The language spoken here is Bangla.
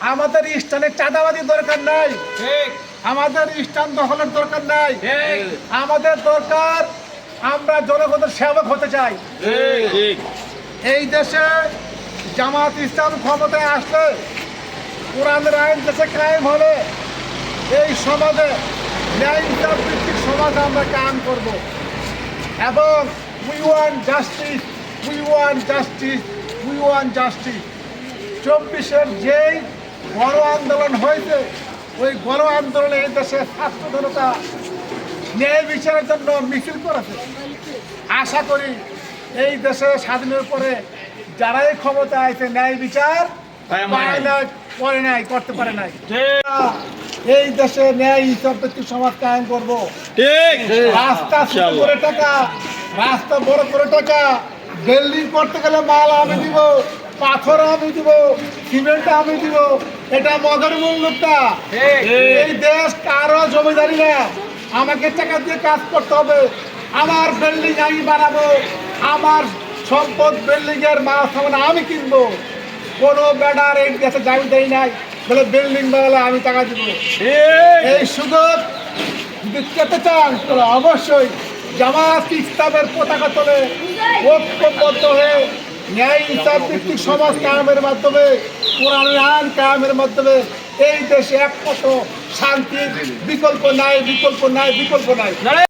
আমাদের স্থানে চাঁদাবাদি দরকার নাই। ঠিক। আমাদের স্থান দখলের দরকার নাই। ঠিক। আমাদের দরকার আমরা জনগণের সেবক হতে চাই। ঠিক। এই দেশে জামাত ইসলাম ক্ষমতায় আসলে কোরআনের আইন দেশে কায়েম হলে এই সমাজে ন্যায় ভিত্তিক সমাজ আমরা কায়েম করব। এবং we want justice we want justice we want justice চব্বিশের যেই গণ আন্দোলন হয়েছে। ওই গণ আন্দোলনে এই ছাত্র জনতা ন্যায় বিচারের জন্য মিছিল করেছে। আশা করি এই দেশে স্বাধীনের পরে যারাই ক্ষমতা আছে ন্যায় বিচার করে নাই করতে পারে নাই। এই দেশে ন্যায় ইনসাফ ভিত্তিক সমাজ কায়েম করব। ঠিক। রাস্তা করে টাকা রাস্তা বড় করে টাকা বিল্ডিং করতে গেলে মাল আমি দিব। পাথর আমি দিব সিমেন্ট আমি দিব এটা মগের মূল লোকটা। এই দেশ কারও জমিদারি না। আমাকে টাকা দিয়ে কাজ করতে হবে। আমার বিল্ডিং আমি বানাবো। আমার সম্পদ বিল্ডিং এর মাল সামান আমি কিনবো। কোনো বেডার এই দেশে জামি দেয় নাই। বলে বিল্ডিং বানালে আমি টাকা দিব। এই সুযোগ যদি পেতে চান তাহলে অবশ্যই জামাত ইসলামের পতাকা তোলে ঐক্যবদ্ধ হয়ে ন্যায় ইনসাফ ভিত্তিক সমাজ কায়েমের মাধ্যমে পুরান আইন কায়েমের মাধ্যমে এই দেশে একমাত্র শান্তির বিকল্প নাই বিকল্প নাই বিকল্প নাই।